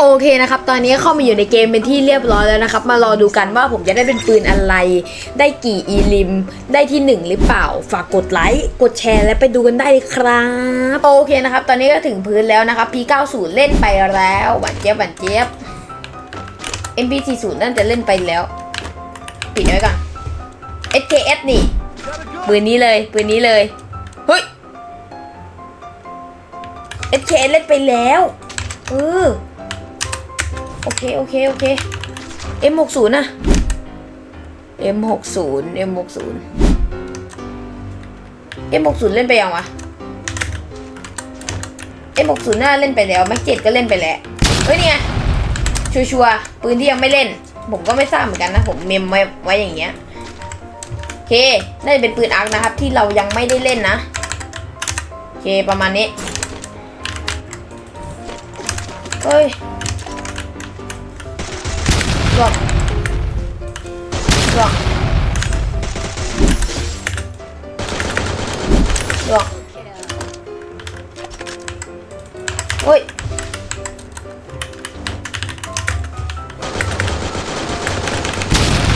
โอเคนะครับ ตอนนี้เข้ามาอยู่ในเกมเป็นที่เรียบร้อยแล้วนะครับ มารอดูกันว่าผมจะได้เป็นปืนอะไร ได้กี่อีลิม ได้ที่หนึ่งหรือเปล่า ฝากกดไลค์ กดแชร์และไปดูกันได้เลยครับ โอเคนะครับ ตอนนี้ก็ถึงพื้นแล้วนะครับ P90 เล่นไปแล้วหวานเจี๊ยบหวานเจี๊ยบ MP40 นั่นจะเล่นไปแล้ว ปิดไว้ก่อน SKS นี่ ปืนนี้เลย ปืนนี้เลย เฮ้ย SKS เล่นไปแล้ว เออ โอเค โอเค โอเค M60 นะ M60 M60 M60 เล่นไปยังวะ M60 น่าเล่นไปแล้วแม็กเจ็ดก็เล่นไปแล้ว เฮ้ยเนี่ยชัวร์ๆปืนที่ยังไม่เล่น ผมก็ไม่ทราบเหมือนกันนะ ผมเมมไว้ไว้อย่างเงี้ยโอเค น่าจะเป็นปืนอาร์คนะครับ ที่เรายังไม่ได้เล่นนะโอเคประมาณนี้ เฮ้ย ล่วงล่วงล่วงเฮ้ย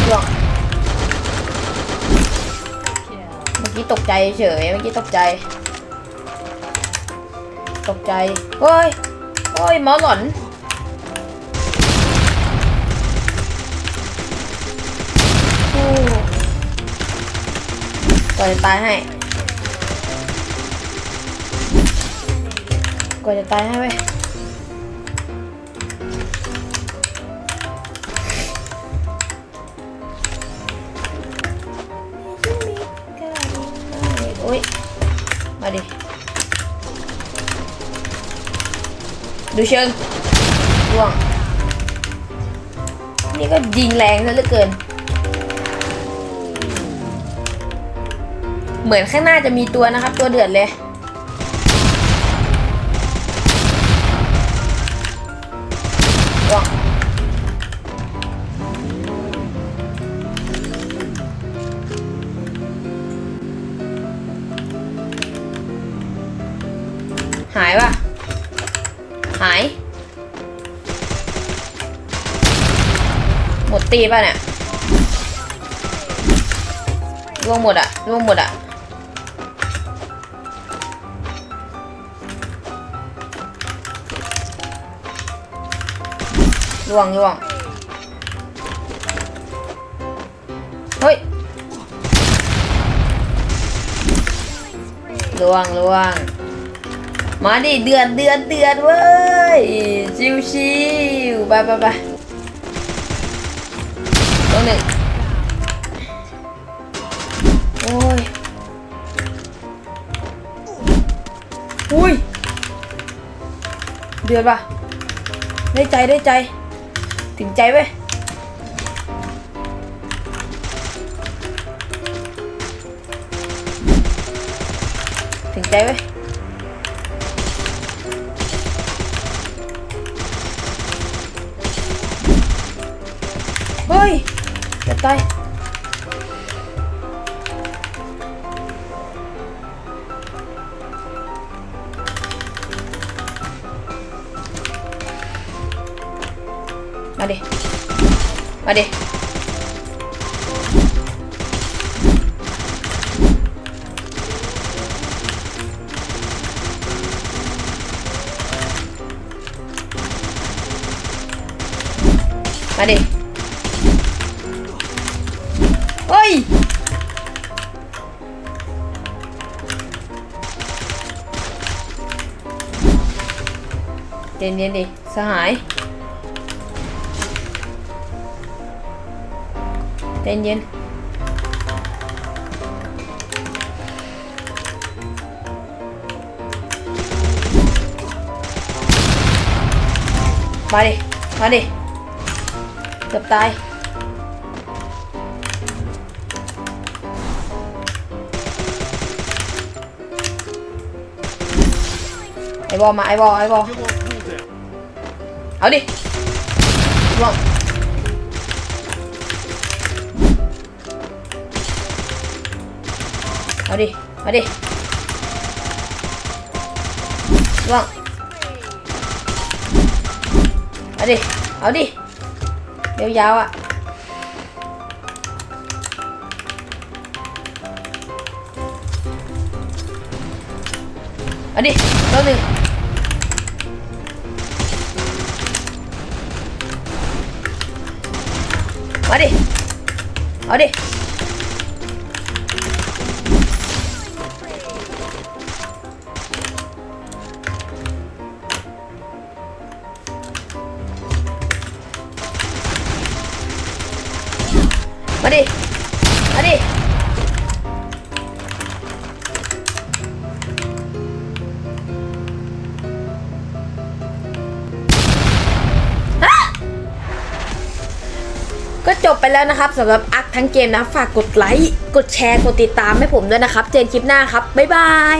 ล่วงเมื่อกี้ตกใจเฉย เมื่อกี้ตกใจ ตกใจเฮ้ยเฮ้ยหมอหลอน ก่อนจะตายให้ก่อนจะตายให้เว้ยโอ้ย มาดิ ดูเชิงล่วง นี่ก็ยิงแรงซะเหลือเกิน เหมือนข้างหน้าจะมีตัวนะครับ ตัวเดือดเลยล่วงหายป่ะ หาย หมดตีป่ะเนี่ยร่วงหมดอะร่วงหมดอะ ร่วงร่วงเฮ้ยร่วงร่วงมาดิเดือดเดือดเดือดเว้ยชิวชิวๆไปไปไปตัวหนึ่งโอ้ยอุ้ยเดือดป่ะได้ใจได้ใจ ถึงใจเว้ยถึงใจเว้ยเฮ้ยจะตาย มาดิ มาดิ มาดิ เฮ้ย เย็นเย็นๆดิสหาย เย็นเย็นมาดิ มาดิ เกือบตาย ไอบอลมาไอบอลไอบอลเอาดิล่วง เอาดิ มาดิล่วงเเอาดิ เอาดิ เดี๋ยวยาวๆอะเอาดิตัวหนึ่งมาดิ เอาดิ มาดิ มาดิ ก็จบไปแล้วนะครับสำหรับอักทั้งเกมนะ ฝากกดไลค์ กดแชร์ กดติดตามให้ผมด้วยนะครับ เจนคลิปหน้าครับ บ๊ายบาย